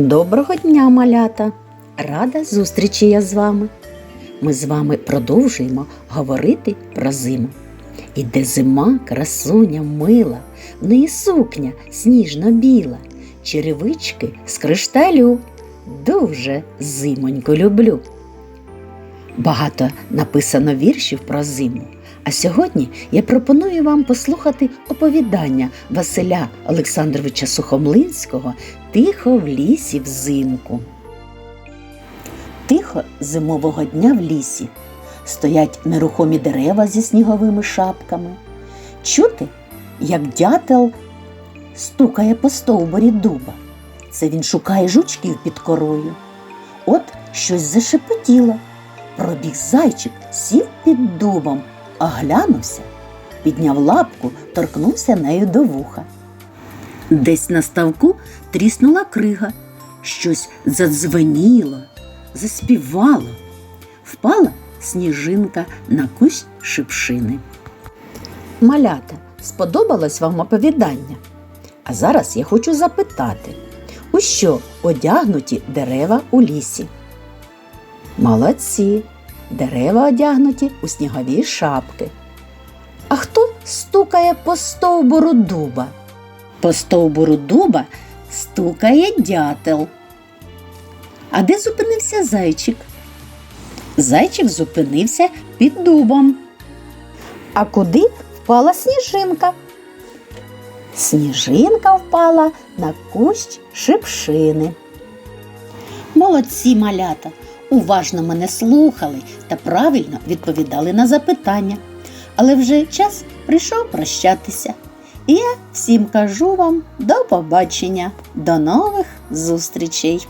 Доброго дня, малята! Рада зустрічі я з вами. Ми з вами продовжуємо говорити про зиму. Іде зима, красуня мила, в неї сукня сніжно-біла, черевички з кришталю. Дуже зимоньку люблю. Багато написано віршів про зиму. А сьогодні я пропоную вам послухати оповідання Василя Олександровича Сухомлинського Тихо в лісі взимку. Тихо зимового дня в лісі стоять нерухомі дерева зі сніговими шапками. Чути, як дятел стукає по стовбурі дуба. Це він шукає жучків під корою. От щось зашепотіло. Пробіг зайчик, сів під дубом, оглянувся, підняв лапку, торкнувся нею до вуха. Десь на ставку тріснула крига, щось задзвеніло, заспівало. Впала сніжинка на кущ шипшини. Малята, сподобалось вам оповідання? А зараз я хочу запитати, у що одягнуті дерева у лісі? Молодці! Дерева одягнуті у снігові шапки. А хто стукає по стовбуру дуба? По стовбуру дуба стукає дятел. А де зупинився зайчик? Зайчик зупинився під дубом. А куди впала сніжинка? Сніжинка впала на кущ шипшини. Молодці малята, уважно мене слухали та правильно відповідали на запитання. Але вже час прийшов прощатися. І я всім кажу вам до побачення, до нових зустрічей!